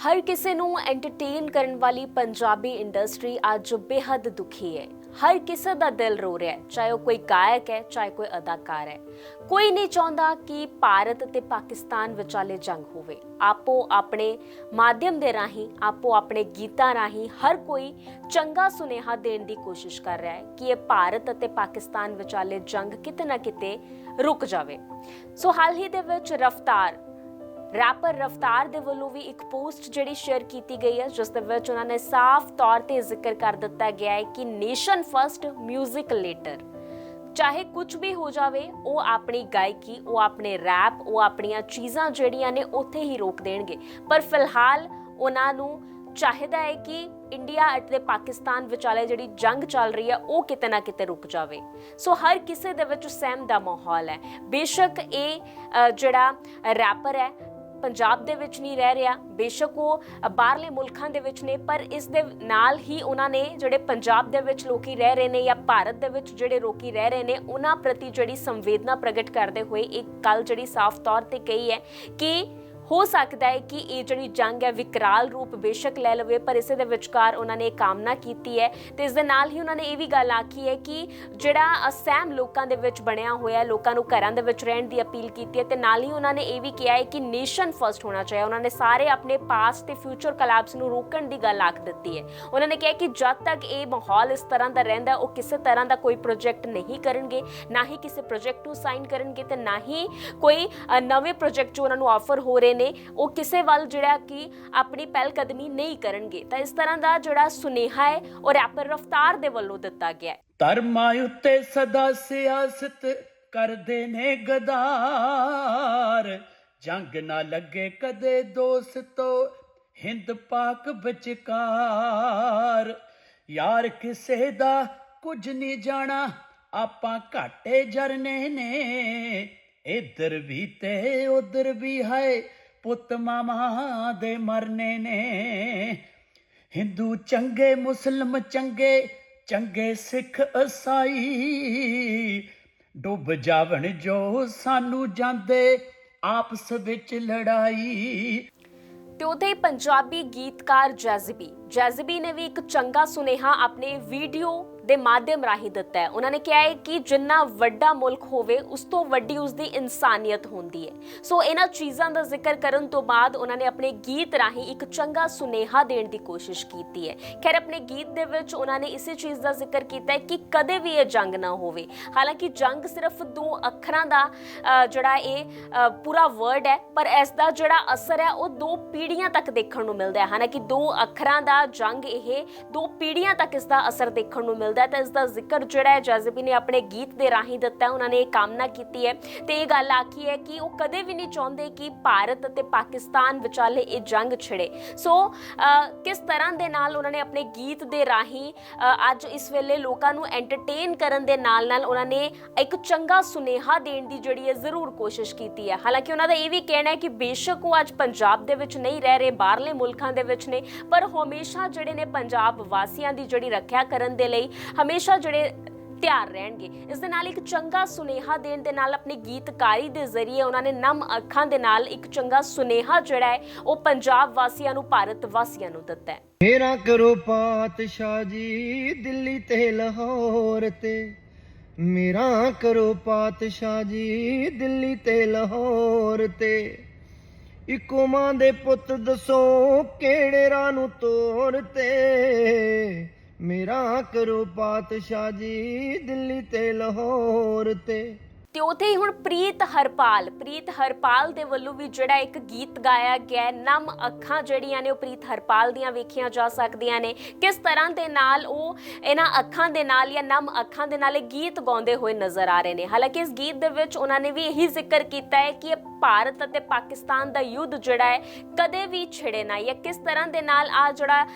ਹਰ ਕਿਸੇ ਨੂੰ ਐਂਟਰਟੇਨ ਕਰਨ ਵਾਲੀ ਪੰਜਾਬੀ ਇੰਡਸਟਰੀ ਅੱਜ ਬੇਹੱਦ ਦੁਖੀ ਹੈ। ਹਰ ਕਿਸੇ ਦਾ ਦਿਲ ਰੋ ਰਿਹਾ ਹੈ, ਚਾਹੇ ਉਹ ਕੋਈ ਗਾਇਕ ਹੈ, ਚਾਹੇ ਕੋਈ ਅਦਾਕਾਰ ਹੈ। ਕੋਈ ਨਹੀਂ ਚਾਹੁੰਦਾ ਕਿ ਭਾਰਤ ਤੇ ਪਾਕਿਸਤਾਨ ਵਿਚਾਲੇ ਜੰਗ ਹੋਵੇ। ਆਪੋ ਆਪਣੇ ਮਾਧਿਅਮ ਦੇ ਰਾਹੀਂ, ਆਪੋ ਆਪਣੇ ਗੀਤਾਂ ਰਾਹੀਂ ਹਰ ਕੋਈ ਚੰਗਾ ਸੁਨੇਹਾ ਦੇਣ ਦੀ ਕੋਸ਼ਿਸ਼ ਕਰ ਰਿਹਾ ਹੈ ਕਿ ਇਹ ਭਾਰਤ ਅਤੇ ਪਾਕਿਸਤਾਨ ਵਿਚਾਲੇ ਜੰਗ ਕਿਤੇ ਨਾ ਕਿਤੇ ਰੁਕ ਜਾਵੇ। ਸੋ ਹਾਲ ਹੀ ਦੇ ਵਿੱਚ ਰਫਤਾਰ ਰੈਪਰ ਰਫਤਾਰ ਦੇ ਵੱਲੋਂ ਵੀ ਇੱਕ ਪੋਸਟ ਜਿਹੜੀ ਸ਼ੇਅਰ ਕੀਤੀ ਗਈ ਹੈ, ਜਿਸ ਦੇ ਵਿੱਚ ਉਹਨਾਂ ਨੇ ਸਾਫ਼ ਤੌਰ ਤੇ ਜ਼ਿਕਰ ਕਰ ਦਿੱਤਾ ਗਿਆ ਹੈ ਕਿ ਨੇਸ਼ਨ ਫਰਸਟ 뮤직 ਲੇਟਰ ਚਾਹੇ ਕੁਝ ਵੀ ਹੋ ਜਾਵੇ, ਉਹ ਆਪਣੀ ਗਾਇਕੀ, ਉਹ ਆਪਣੇ ਰੈਪ ਉਹ ਆਪਣੀਆਂ ਚੀਜ਼ਾਂ ਜਿਹੜੀਆਂ ਨੇ ਉੱਥੇ ਹੀ ਰੋਕ ਦੇਣਗੇ। ਪਰ ਫਿਲਹਾਲ ਉਹਨਾਂ ਨੂੰ ਚਾਹੀਦਾ ਹੈ ਕਿ ਇੰਡੀਆ ਅਤੇ ਪਾਕਿਸਤਾਨ ਵਿਚਾਲੇ ਜਿਹੜੀ ਜੰਗ ਚੱਲ ਰਹੀ ਹੈ, ਉਹ ਕਿਤੇ ਨਾ ਕਿਤੇ ਰੁਕ ਜਾਵੇ। ਸੋ ਹਰ ਕਿਸੇ ਦੇ ਵਿੱਚ ਸਹਿਮ ਦਾ ਮਾਹੌਲ ਹੈ। ਬੇਸ਼ੱਕ ਇਹ ਜਿਹੜਾ ਰੈਪਰ ਹੈ ਪੰਜਾਬ ਦੇ ਵਿੱਚ ਨਹੀਂ ਰਹਿ ਰਿਹਾ, ਬੇਸ਼ੱਕ ਉਹ ਬਾਹਰਲੇ ਮੁਲਕਾਂ ਦੇ ਵਿੱਚ ਨੇ, ਪਰ ਇਸ ਦੇ ਨਾਲ ਹੀ ਉਹਨਾਂ ਨੇ ਜਿਹੜੇ ਪੰਜਾਬ ਦੇ ਵਿੱਚ ਲੋਕੀ ਰਹਿ ਰਹੇ ਨੇ ਜਾਂ ਭਾਰਤ ਦੇ ਵਿੱਚ ਜਿਹੜੇ ਲੋਕੀ ਰਹਿ ਰਹੇ ਨੇ, ਉਹਨਾਂ ਪ੍ਰਤੀ ਜਿਹੜੀ ਸੰਵੇਦਨਾ ਪ੍ਰਗਟ ਕਰਦੇ ਹੋਏ ਇੱਕ ਕੱਲ ਜਿਹੜੀ ਸਾਫ਼ ਤੌਰ ਤੇ ਕਹੀ ਹੈ ਕਿ ਹੋ ਸਕਦਾ ਹੈ ਕਿ ਇਹ ਜਿਹੜੀ ਜੰਗ ਹੈ ਵਿਕਰਾਲ ਰੂਪ ਬੇਸ਼ੱਕ ਲੈ ਲਵੇ, ਪਰ ਇਸੇ ਦੇ ਵਿਚਕਾਰ ਉਹਨਾਂ ਨੇ ਕਾਮਨਾ ਕੀਤੀ ਹੈ ਤੇ ਇਸ ਦੇ ਨਾਲ ਹੀ ਉਹਨਾਂ ਨੇ ਇਹ ਵੀ ਗੱਲ ਆਖੀ ਹੈ ਕਿ ਜਿਹੜਾ ਅਸਹਿਮ ਲੋਕਾਂ ਦੇ ਵਿੱਚ ਬਣਿਆ ਹੋਇਆ ਲੋਕਾਂ ਨੂੰ ਘਰਾਂ ਦੇ ਵਿੱਚ ਰਹਿਣ ਦੀ ਅਪੀਲ ਕੀਤੀ ਹੈ ਤੇ ਨਾਲ ਹੀ ਉਹਨਾਂ ਨੇ ਇਹ ਵੀ ਕਿਹਾ ਹੈ ਕਿ ਨੇਸ਼ਨ ਫਰਸਟ ਹੋਣਾ ਚਾਹੀਦਾ ਉਹਨਾਂ ਨੇ ਸਾਰੇ ਆਪਣੇ ਪਾਸਟ ਤੇ ਫਿਊਚਰ ਕਲੈਪਸ ਨੂੰ ਰੋਕਣ ਦੀ ਗੱਲ ਆਖ ਦਿੱਤੀ ਹੈ। ਉਹਨਾਂ ਨੇ ਕਿਹਾ ਕਿ ਜਦ ਤੱਕ ਇਹ ਮਾਹੌਲ ਇਸ ਤਰ੍ਹਾਂ ਦਾ ਰਹਿੰਦਾ ਉਹ ਕਿਸੇ ਤਰ੍ਹਾਂ ਦਾ ਕੋਈ ਪ੍ਰੋਜੈਕਟ ਨਹੀਂ ਕਰਨਗੇ, ਨਾ ਹੀ ਕਿਸੇ ਪ੍ਰੋਜੈਕਟ ਨੂੰ ਸਾਈਨ ਕਰਨਗੇ ਤੇ ਨਾ ਹੀ ਕੋਈ ਨਵੇਂ ਪ੍ਰੋਜੈਕਟ ਜੋ ਉਹਨਾਂ ਨੂੰ ਆਫਰ ਹੋ ਰਹੇ ਨੇ ਉਹ ਕਿਸੇ ਵੱਲ ਜਿਹੜਾ ਕਿ ਆਪਣੀ ਪਹਿਲ ਕਦਮੀ ਨਹੀਂ ਕਰਨਗੇ। ਤਾਂ ਇਸ ਤਰ੍ਹਾਂ ਦਾ ਜਿਹੜਾ ਸੁਨੇਹਾ ਹੈ, ਉਹ ਰੈਪਰ ਰਫਤਾਰ ਦੇ ਵੱਲੋਂ ਦਿੱਤਾ ਗਿਆ ਹੈ। ਧਰਮਾਂ ਉੱਤੇ ਸਦਾ ਸਿਆਸਤ ਕਰਦੇ ਨੇ ਗਦਾਰ। ਜੰਗ ਨਾ ਲੱਗੇ ਕਦੇ ਦੋਸਤੋ, ਹਿੰਦ ਪਾਕ ਵਿਚਕਾਰ। ਯਾਰ ਕਿਸੇ ਦਾ ਕੁਝ ਨਹੀਂ ਜਾਣਾ, ਆਪਾਂ ਘਾਟੇ ਜਰਨੇ ਨੇ। ਇਧਰ ਵੀ ਤੇ ਉਧਰ ਵੀ ਹੈ ਪੁੱਤ ਮਾਮਾ ਦੇ ਮਰਨੇ ਨੇ। ਹਿੰਦੂ ਚੰਗੇ, ਮੁਸਲਮ ਚੰਗੇ ਚੰਗੇ ਸਿੱਖ ਈਸਾਈ ਡੁੱਬ ਜਾਵਣ ਜੋ ਸਾਨੂੰ ਜਾਂਦੇ, ਆਪਸ ਵਿੱਚ ਲੜਾਈ। ਤੇ ਉਥੇ ਪੰਜਾਬੀ ਗੀਤਕਾਰ ਜੈਜ਼ਬੀ। ਜੈਜ਼ਬੀ ਨੇ ਵੀ ਇੱਕ ਚੰਗਾ ਸੁਨੇਹਾ ਆਪਣੇ ਵੀਡੀਓ ਦੇ ਮਾਧਿਅਮ ਰਾਹੀਂ ਦਿੱਤਾ ਹੈ। ਉਹਨਾਂ ਨੇ ਕਿਹਾ ਹੈ ਕਿ ਜਿੰਨਾ ਵੱਡਾ ਮੁਲਕ ਹੋਵੇ, ਉਸ ਤੋਂ ਵੱਡੀ ਉਸ ਦੀ ਇਨਸਾਨੀਅਤ ਹੁੰਦੀ ਹੈ। ਸੋ ਇਹਨਾਂ ਚੀਜ਼ਾਂ ਦਾ ਜ਼ਿਕਰ ਕਰਨ ਤੋਂ ਬਾਅਦ ਉਹਨਾਂ ਨੇ ਆਪਣੇ ਗੀਤ ਰਾਹੀਂ ਇੱਕ ਚੰਗਾ ਸੁਨੇਹਾ ਦੇਣ ਦੀ ਕੋਸ਼ਿਸ਼ ਕੀਤੀ ਹੈ। ਖੈਰ, ਆਪਣੇ ਗੀਤ ਦੇ ਵਿੱਚ ਉਹਨਾਂ ਨੇ ਇਸੇ ਚੀਜ਼ ਦਾ ਜ਼ਿਕਰ ਕੀਤਾ ਹੈ ਕਿ ਕਦੇ ਵੀ ਇਹ ਜੰਗ ਨਾ ਹੋਵੇ। ਹਾਲਾਂਕਿ ਜੰਗ ਸਿਰਫ ਦੋ ਅੱਖਰਾਂ ਦਾ ਜਿਹੜਾ ਇਹ ਪੂਰਾ ਵਰਡ ਹੈ, ਪਰ ਇਸ ਦਾ ਜਿਹੜਾ ਅਸਰ ਹੈ, ਉਹ ਦੋ ਪੀੜ੍ਹੀਆਂ ਤੱਕ ਦੇਖਣ ਨੂੰ ਮਿਲਦਾ ਹੈ। ਹਾਲਾਂਕਿ ਦੋ ਅੱਖਰਾਂ ਦਾ ਜੰਗ ਇਹ, ਦੋ ਪੀੜ੍ਹੀਆਂ ਤੱਕ ਇਸ ਦਾ ਅਸਰ ਦੇਖਣ ਨੂੰ ਮਿਲਦਾ ਹੈ ਤਾਂ ਇਸ ਦਾ ਜ਼ਿਕਰ ਜਿਹੜਾ ਹੈ ਜਜ਼ਬੀ ਨੇ ਆਪਣੇ ਗੀਤ ਦੇ ਰਾਹੀਂ ਦਿੱਤਾ ਉਹਨਾਂ ਨੇ ਇਹ ਕਾਮਨਾ ਕੀਤੀ ਹੈ। ਤੇ ਇਹ ਗੱਲ ਆਖੀ ਹੈ ਕਿ ਉਹ ਕਦੇ ਵੀ ਨਹੀਂ ਚਾਹੁੰਦੇ ਕਿ ਭਾਰਤ ਅਤੇ ਪਾਕਿਸਤਾਨ ਵਿਚਾਲੇ ਇਹ ਜੰਗ ਛਿੜੇ। ਸੋ ਕਿਸ ਤਰ੍ਹਾਂ ਦੇ ਨਾਲ ਉਹਨਾਂ ਨੇ ਆਪਣੇ ਗੀਤ ਦੇ ਰਾਹੀਂ ਅੱਜ ਇਸ ਵੇਲੇ ਲੋਕਾਂ ਨੂੰ ਐਂਟਰਟੇਨ ਕਰਨ ਦੇ ਨਾਲ ਨਾਲ ਉਹਨਾਂ ਨੇ ਇੱਕ ਚੰਗਾ ਸੁਨੇਹਾ ਦੇਣ ਦੀ ਜਿਹੜੀ ਹੈ ਜ਼ਰੂਰ ਕੋਸ਼ਿਸ਼ ਕੀਤੀ ਹੈ। ਹਾਲਾਂਕਿ ਉਹਨਾਂ ਦਾ ਇਹ ਵੀ ਕਹਿਣਾ ਹੈ ਕਿ ਬੇਸ਼ੱਕ ਉਹ ਅੱਜ ਪੰਜਾਬ ਦੇ ਵਿੱਚ ਨਹੀਂ ਰਹਿ ਰਹੇ, ਬਾਹਰਲੇ ਮੁਲਕਾਂ ਦੇ ਵਿੱਚ ਨੇ, ਪਰ ਹਮੇਸ਼ਾ ਜਿਹੜੇ ਨੇ ਪੰਜਾਬ ਵਾਸੀਆਂ ਦੀ ਜਿਹੜੀ ਰੱਖਿਆ ਕਰਨ ਦੇ ਲਈ ਹਮੇਸ਼ਾ ਜਿਹੜੇ ਤਿਆਰ ਰਹਿਣਗੇ। ਇਸ ਦੇ ਨਾਲ ਇੱਕ ਚੰਗਾ ਸੁਨੇਹਾ ਦੇਣ ਦੇ ਨਾਲ ਆਪਣੀ ਗੀਤਕਾਰੀ ਦੇ ਜ਼ਰੀਏ ਉਹਨਾਂ ਨੇ ਨਮ ਅੱਖਾਂ ਦੇ ਨਾਲ ਇੱਕ ਚੰਗਾ ਸੁਨੇਹਾ ਜਿਹੜਾ ਹੈ, ਉਹ ਪੰਜਾਬ ਵਾਸੀਆਂ ਨੂੰ, ਭਾਰਤ ਵਾਸੀਆਂ ਨੂੰ ਦਿੱਤਾ ਹੈ। ਮੇਰਾ ਕਰੋ ਪਾਤਸ਼ਾਹ ਜੀ, ਦਿੱਲੀ ਤੇ ਲਾਹੌਰ ਤੇ। ਮੇਰਾ ਕਰੋ ਪਾਤਸ਼ਾਹ ਜੀ, ਦਿੱਲੀ ਤੇ ਲਾਹੌਰ ਤੇ। ਇੱਕੋ ਮਾਂ ਦੇ ਪੁੱਤ ਦਸੋ, ਕਿਹੜੇ ਰਾਹ ਨੂੰ ਤੋਰ ਮੇਰਾ ਕਰੋ ਪਾਤਸ਼ਾਹ ਜੀ ਦਿੱਲੀ ਤੇ ਲਾਹੌਰ ਤੇ। ਤੇ ਉਥੇ ਹੀ ਹੁਣ ਪ੍ਰੀਤ ਹਰਪਾਲ ਪ੍ਰੀਤ ਹਰਪਾਲ ਦੇ ਵੱਲੋਂ ਵੀ ਜਿਹੜਾ ਇੱਕ ਗੀਤ ਗਾਇਆ ਗਿਆ ਨਮ ਅੱਖਾਂ ਜਿਹੜੀਆਂ ਨੇ ਉਹ ਪ੍ਰੀਤ ਹਰਪਾਲ ਦੀਆਂ ਵੇਖੀਆਂ ਜਾ ਸਕਦੀਆਂ ਨੇ। ਕਿਸ ਤਰ੍ਹਾਂ ਦੇ ਨਾਲ ਉਹ ਇਹਨਾਂ ਅੱਖਾਂ ਦੇ ਨਾਲ ਜਾਂ ਨਮ ਅੱਖਾਂ ਦੇ ਨਾਲ ਇਹ ਗੀਤ ਗਾਉਂਦੇ ਹੋਏ ਨਜ਼ਰ ਆ ਰਹੇ ਨੇ? ਹਾਲਾਂਕਿ ਇਸ ਗੀਤ ਦੇ ਵਿੱਚ ਉਹਨਾਂ ਨੇ ਵੀ ਇਹੀ ਜ਼ਿਕਰ ਕੀਤਾ ਹੈ ਕਿ ਇਹ ਭਾਰਤ ਅਤੇ ਪਾਕਿਸਤਾਨ ਦਾ ਯੁੱਧ ਜਿਹੜਾ ਹੈ, ਕਦੇ ਵੀ ਛਿੜੇ ਨਾ ਜਾਂ ਕਿਸ ਤਰ੍ਹਾਂ ਦੇ ਨਾਲ ਆ ਜਿਹੜਾ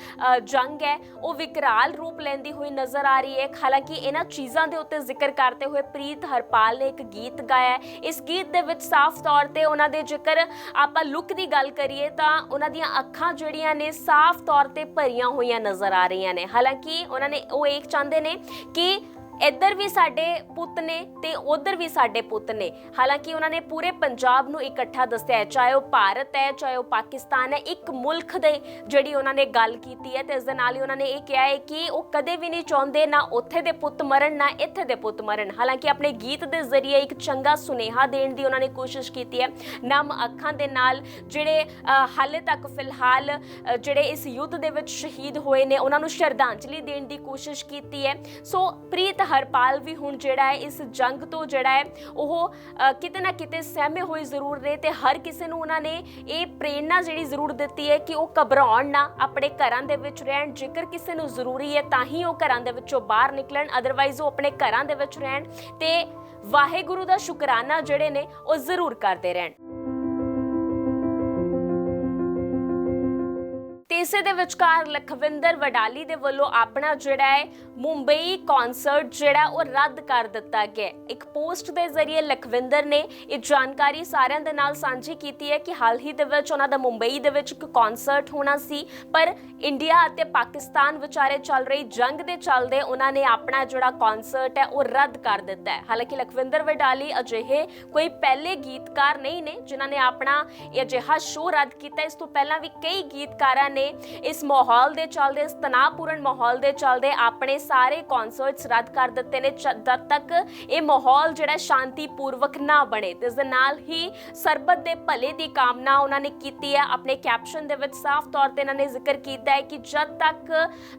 ਜੰਗ ਹੈ, ਉਹ ਵਿਕਰਾਲ ਰੂਪ ਲੈਂਦੀ ਹੋਈ ਨਜ਼ਰ ਆ ਰਹੀ ਹੈ। ਹਾਲਾਂਕਿ ਇਹਨਾਂ ਚੀਜ਼ਾਂ ਦੇ ਉੱਤੇ ਜ਼ਿਕਰ ਕਰਦੇ ਹੋਏ ਪ੍ਰੀਤ ਹਰਪਾਲ ਨੇ ਇੱਕ ਗੀਤ ਗਾਇਆ ਇਸ ਗੀਤ ਦੇ ਵਿੱਚ ਸਾਫ਼ ਤੌਰ ਤੇ ਉਹਨਾਂ ਦੇ ਜੇਕਰ ਆਪਾਂ ਲੁੱਕ ਦੀ ਗੱਲ ਕਰੀਏ ਤਾਂ ਉਹਨਾਂ ਦੀਆਂ ਅੱਖਾਂ ਜਿਹੜੀਆਂ ਨੇ ਸਾਫ਼ ਤੌਰ ਤੇ ਭਰੀਆਂ ਹੋਈਆਂ ਨਜ਼ਰ ਆ ਰਹੀਆਂ ਨੇ। ਹਾਲਾਂਕਿ ਉਹਨਾਂ ਨੇ ਉਹ ਇਹ ਚਾਹੁੰਦੇ ਨੇ ਕਿ ਇੱਧਰ ਵੀ ਸਾਡੇ ਪੁੱਤ ਨੇ ਤੇ ਉਧਰ ਵੀ ਸਾਡੇ ਪੁੱਤ ਨੇ। ਹਾਲਾਂਕਿ ਉਹਨਾਂ ਨੇ ਪੂਰੇ ਪੰਜਾਬ ਨੂੰ ਇਕੱਠਾ ਦੱਸਿਆ ਹੈ, ਚਾਹੇ ਉਹ ਭਾਰਤ ਹੈ, ਚਾਹੇ ਉਹ ਪਾਕਿਸਤਾਨ ਹੈ, ਇੱਕ ਮੁਲਕ ਦੇ ਜਿਹੜੀ ਉਹਨਾਂ ਨੇ ਗੱਲ ਕੀਤੀ ਹੈ ਤੇ ਇਸ ਦੇ ਨਾਲ ਹੀ ਉਹਨਾਂ ਨੇ ਇਹ ਕਿਹਾ ਹੈ ਕਿ ਉਹ ਕਦੇ ਵੀ ਨਹੀਂ ਚਾਹੁੰਦੇ ਨਾ ਉੱਥੇ ਦੇ ਪੁੱਤ ਮਰਨ, ਨਾ ਇੱਥੇ ਦੇ ਪੁੱਤ ਮਰਨ। ਹਾਲਾਂਕਿ ਆਪਣੇ ਗੀਤ ਦੇ ਜ਼ਰੀਏ ਇੱਕ ਚੰਗਾ ਸੁਨੇਹਾ ਦੇਣ ਦੀ ਉਹਨਾਂ ਨੇ ਕੋਸ਼ਿਸ਼ ਕੀਤੀ ਹੈ। ਨਮ ਅੱਖਾਂ ਦੇ ਨਾਲ ਜਿਹੜੇ ਹਾਲੇ ਤੱਕ ਫਿਲਹਾਲ ਜਿਹੜੇ ਇਸ ਯੁੱਧ ਦੇ ਵਿੱਚ ਸ਼ਹੀਦ ਹੋਏ ਨੇ, ਉਹਨਾਂ ਨੂੰ ਸ਼ਰਧਾਂਜਲੀ ਦੇਣ ਦੀ ਕੋਸ਼ਿਸ਼ ਕੀਤੀ ਹੈ। ਸੋ ਪ੍ਰੀਤ ਹਰਪਾਲ ਵੀ ਹੁਣ ਜਿਹੜਾ ਹੈ ਇਸ ਜੰਗ ਤੋਂ ਜਿਹੜਾ ਹੈ ਉਹ ਕਿਤੇ ਨਾ ਕਿਤੇ ਸਹਿਮੇ ਹੋਏ ਜ਼ਰੂਰ ਨੇ ਤੇ ਹਰ ਕਿਸੇ ਨੂੰ ਉਹਨਾਂ ਨੇ ਇਹ ਪ੍ਰੇਰਣਾ ਜਿਹੜੀ ਜ਼ਰੂਰ ਦਿੱਤੀ ਹੈ ਕਿ ਉਹ ਘਬਰਾਉਣ ਨਾ ਆਪਣੇ ਘਰਾਂ ਦੇ ਵਿੱਚ ਰਹਿਣ। ਜੇਕਰ ਕਿਸੇ ਨੂੰ ਜ਼ਰੂਰੀ ਹੈ ਤਾਂ ਹੀ ਉਹ ਘਰਾਂ ਦੇ ਵਿੱਚੋਂ ਬਾਹਰ ਨਿਕਲਣ ਅਦਰਵਾਈਜ਼ ਉਹ ਆਪਣੇ ਘਰਾਂ ਦੇ ਵਿੱਚ ਰਹਿਣ ਤੇ ਵਾਹਿਗੁਰੂ ਦਾ ਸ਼ੁਕਰਾਨਾ ਜਿਹੜੇ ਨੇ ਉਹ ਜ਼ਰੂਰ ਕਰਦੇ ਰਹਿਣ। ਤੇ ਇਸੇ ਦੇ ਵਿਚਕਾਰ ਲਖਵਿੰਦਰ ਵਡਾਲੀ ਦੇ ਵੱਲੋਂ ਆਪਣਾ ਜਿਹੜਾ ਹੈ ਮੁੰਬਈ ਕਨਸਰਟ ਜਿਹੜਾ ਉਹ ਰੱਦ ਕਰ ਦਿੱਤਾ ਗਿਆ ਇੱਕ ਪੋਸਟ ਦੇ ਜ਼ਰੀਏ ਲਖਵਿੰਦਰ ਨੇ ਇਹ ਜਾਣਕਾਰੀ ਸਾਰਿਆਂ ਦੇ ਨਾਲ ਸਾਂਝੀ ਕੀਤੀ ਹੈ ਕਿ ਹਾਲ ਹੀ ਦੇ ਵਿੱਚ ਉਹਨਾਂ ਦਾ ਮੁੰਬਈ ਦੇ ਵਿੱਚ ਇੱਕ ਕਨਸਰਟ ਹੋਣਾ ਸੀ, ਪਰ ਇੰਡੀਆ ਅਤੇ ਪਾਕਿਸਤਾਨ ਵਿਚਾਰੇ ਚੱਲ ਰਹੀ ਜੰਗ ਦੇ ਚੱਲਦੇ ਉਹਨਾਂ ਨੇ ਆਪਣਾ ਜਿਹੜਾ ਕਨਸਰਟ ਹੈ ਉਹ ਰੱਦ ਕਰ ਦਿੱਤਾ ਹੈ। ਹਾਲਾਂਕਿ ਲਖਵਿੰਦਰ ਵਡਾਲੀ ਅਜਿਹੇ ਕੋਈ ਪਹਿਲੇ ਗੀਤਕਾਰ ਨਹੀਂ ਨੇ, ਜਿਨ੍ਹਾਂ ਨੇ ਆਪਣਾ ਇਹ ਅਜਿਹਾ ਸ਼ੋਅ ਰੱਦ ਕੀਤਾ ਇਸ ਤੋਂ ਪਹਿਲਾਂ ਵੀ ਕਈ ਗੀਤਕਾਰਾਂ ਨੇ ਇਸ ਮਾਹੌਲ ਦੇ ਚੱਲਦੇ, ਇਸ ਤਣਾਅਪੂਰਨ ਮਾਹੌਲ ਦੇ ਚੱਲਦੇ ਆਪਣੇ ਸਾਰੇ ਕਨਸਰਟਸ ਰੱਦ ਕਰ ਦਿੱਤੇ ਨੇ ਜਦ ਤੱਕ ਇਹ ਮਾਹੌਲ ਜਿਹੜਾ ਸ਼ਾਂਤੀਪੂਰਵਕ ਨਾ ਬਣੇ, ਤੇ ਇਸ ਦੇ ਨਾਲ ਹੀ ਸਰਬਤ ਦੇ ਭਲੇ ਦੀ ਕਾਮਨਾ ਉਹਨਾਂ ਨੇ ਕੀਤੀ ਹੈ। ਆਪਣੇ ਕੈਪਸ਼ਨ ਦੇ ਵਿੱਚ ਸਾਫ਼ ਤੌਰ ਤੇ ਇਹਨਾਂ ਨੇ ਜ਼ਿਕਰ ਕੀਤਾ ਹੈ ਕਿ ਜਦ ਤੱਕ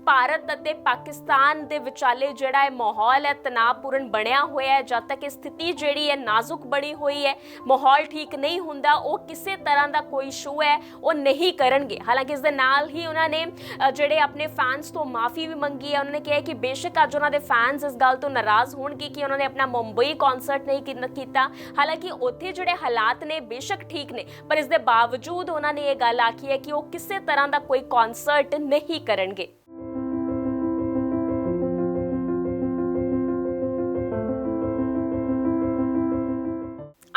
ਭਾਰਤ ਅਤੇ ਪਾਕਿਸਤਾਨ ਦੇ ਵਿਚਾਲੇ ਜਿਹੜਾ ਇਹ ਮਾਹੌਲ ਹੈ, ਤਣਾਅਪੂਰਨ ਬਣਿਆ ਹੋਇਆ ਹੈ, ਜਦ ਤੱਕ ਇਹ ਸਥਿਤੀ ਜਿਹੜੀ ਹੈ ਨਾਜ਼ੁਕ ਬਣੀ ਹੋਈ ਹੈ, ਮਾਹੌਲ ਠੀਕ ਨਹੀਂ ਹੁੰਦਾ, ਉਹ ਕਿਸੇ ਤਰ੍ਹਾਂ ਦਾ ਕੋਈ ਸ਼ੋਅ ਹੈ, ਉਹ ਨਹੀਂ ਕਰਨਗੇ। ਹਾਲਾਂਕਿ ਇਸ ਦੇ ਨਾਲ ਹੀ ਉਹਨਾਂ ਨੇ ਜਿਹੜੇ ਆਪਣੇ ਫੈਨਸ ਤੋਂ ਮਾਫੀ ਵੀ ਮੰਗੀ ਹੈ, ਉਹਨਾਂ ਨੇ ਕਿਹਾ ਕਿ ਬੇਸ਼ੱਕ ਅੱਜ ਉਹਨਾਂ ਦੇ ਫੈਨਸ ਇਸ ਗੱਲ ਤੋਂ ਨਾਰਾਜ਼ ਹੋਣਗੇ ਕਿ ਉਹਨਾਂ ਨੇ ਆਪਣਾ ਮੁੰਬਈ ਕਨਸਰਟ ਨਹੀਂ ਕੀਤਾ ਹਾਲਾਂਕਿ ਉੱਥੇ ਜਿਹੜੇ ਹਾਲਾਤ ਨੇ ਬੇਸ਼ੱਕ ਠੀਕ ਨੇ, ਪਰ ਇਸ ਦੇ ਬਾਵਜੂਦ ਉਹਨਾਂ ਨੇ ਇਹ ਗੱਲ ਆਖੀ ਹੈ ਕਿ ਉਹ ਕਿਸੇ ਤਰ੍ਹਾਂ ਦਾ ਕੋਈ ਕਨਸਰਟ ਨਹੀਂ ਕਰਨਗੇ।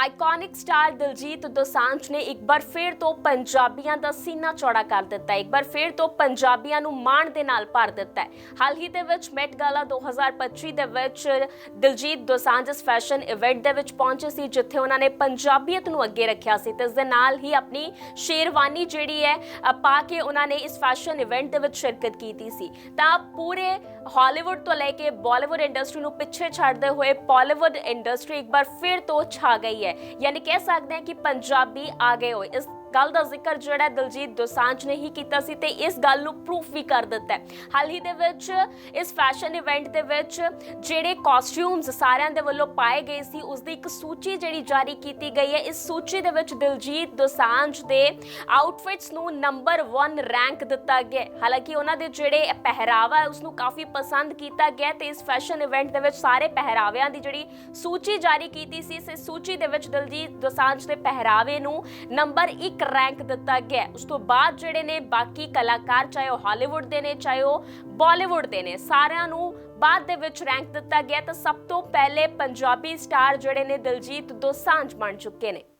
ਆਈਕੋਨਿਕ ਸਟਾਰ ਦਿਲਜੀਤ ਦੋਸਾਂਝ ਨੇ ਇੱਕ ਵਾਰ ਫਿਰ ਤੋਂ ਪੰਜਾਬੀਆਂ ਦਾ ਸੀਨਾ ਚੌੜਾ ਕਰ ਦਿੱਤਾ ਹੈ। ਇੱਕ ਵਾਰ ਫਿਰ ਤੋਂ ਪੰਜਾਬੀਆਂ ਨੂੰ ਮਾਣ ਦੇ ਨਾਲ ਭਰ ਦਿੱਤਾ ਹੈ। ਹਾਲ ਹੀ ਦੇ ਵਿੱਚ ਮੈਟ ਗਾਲਾ 2025 ਦੇ ਵਿੱਚ ਦਿਲਜੀਤ ਦੋਸਾਂਝ ਇਸ ਫੈਸ਼ਨ ਇਵੈਂਟ ਦੇ ਵਿੱਚ ਪਹੁੰਚੇ ਸੀ, ਜਿੱਥੇ ਉਹਨਾਂ ਨੇ ਪੰਜਾਬੀਅਤ ਨੂੰ ਅੱਗੇ ਰੱਖਿਆ ਸੀ ਤੇ ਇਸ ਦੇ ਨਾਲ ਹੀ ਆਪਣੀ ਸ਼ੇਰਵਾਨੀ ਜਿਹੜੀ ਹੈ ਪਾ ਕੇ ਉਹਨਾਂ ਨੇ ਇਸ ਫੈਸ਼ਨ ਇਵੈਂਟ ਦੇ ਵਿੱਚ ਸ਼ਿਰਕਤ ਕੀਤੀ ਸੀ। ਤਾਂ ਪੂਰੇ ਹਾਲੀਵੁੱਡ ਤੋਂ ਲੈ ਕੇ ਬਾਲੀਵੁੱਡ ਇੰਡਸਟਰੀ ਨੂੰ ਪਿੱਛੇ ਛੱਡਦੇ ਹੋਏ ਬਾਲੀਵੁੱਡ ਇੰਡਸਟਰੀ ਇੱਕ ਵਾਰ ਫਿਰ ਤੋਂ ਛਾ ਗਈ ਹੈ। ਯਾਨੀ ਕਹਿ ਸਕਦੇ ਹਾਂ ਕਿ ਪੰਜਾਬੀ ਆ ਗਏ ਹੋਏ। ਇਸ ਗੱਲ ਦਾ ਜ਼ਿਕਰ ਜਿਹੜਾ ਹੈ ਦਿਲਜੀਤ ਦੋਸਾਂਝ ਨੇ ਹੀ ਕੀਤਾ ਸੀ ਤੇ ਇਸ ਗੱਲ ਨੂੰ ਪ੍ਰੂਫ ਵੀ ਕਰ ਦਿੱਤਾ ਹੈ। ਹਾਲ ਹੀ ਦੇ ਵਿੱਚ ਇਸ ਫੈਸ਼ਨ ਇਵੈਂਟ ਦੇ ਵਿੱਚ ਜਿਹੜੇ ਕਾਸਟਿਊਮਸ ਸਾਰਿਆਂ ਦੇ ਵੱਲੋਂ ਪਾਏ ਗਏ ਸੀ, ਉਸ ਦੀ ਇੱਕ ਸੂਚੀ ਜਿਹੜੀ ਜਾਰੀ ਕੀਤੀ ਗਈ ਹੈ। ਇਸ ਸੂਚੀ ਦੇ ਵਿੱਚ ਦਿਲਜੀਤ ਦੋਸਾਂਝ ਦੇ ਆਊਟਫਿਟਸ ਨੂੰ ਨੰਬਰ 1 ਰੈਂਕ ਦਿੱਤਾ ਗਿਆ ਹਾਲਾਂਕਿ ਉਹਨਾਂ ਦੇ ਜਿਹੜੇ ਪਹਿਰਾਵਾ ਹੈ ਉਸ ਨੂੰ ਕਾਫੀ ਪਸੰਦ ਕੀਤਾ ਗਿਆ ਤੇ ਇਸ ਫੈਸ਼ਨ ਇਵੈਂਟ ਦੇ ਵਿੱਚ ਸਾਰੇ ਪਹਿਰਾਵਿਆਂ ਦੀ ਜਿਹੜੀ ਸੂਚੀ ਜਾਰੀ ਕੀਤੀ ਸੀ, ਇਸ ਸੂਚੀ ਦੇ ਵਿੱਚ ਦਿਲਜੀਤ ਦੋਸਾਂਝ ਦੇ ਪਹਿਰਾਵੇ ਨੂੰ ਨੰਬਰ 1 ਰੈਂਕ ਦਿੱਤਾ ਗਿਆ ਉਸ ਤੋਂ ਬਾਅਦ ਜਿਹੜੇ ਨੇ ਬਾਕੀ ਕਲਾਕਾਰ, ਚਾਹੇ ਉਹ ਹਾਲੀਵੁੱਡ ਦੇ ਨੇ, ਚਾਹੇ ਉਹ ਬਾਲੀਵੁੱਡ ਦੇ ਨੇ, ਸਾਰਿਆਂ ਨੂੰ ਬਾਅਦ ਦੇ ਵਿੱਚ ਰੈਂਕ ਦਿੱਤਾ ਗਿਆ ਤਾਂ ਸਭ ਤੋਂ ਪਹਿਲੇ ਪੰਜਾਬੀ ਸਟਾਰ ਜਿਹੜੇ ਨੇ ਦਿਲਜੀਤ ਦੋਸਾਂਝ ਬਣ ਚੁੱਕੇ ਨੇ।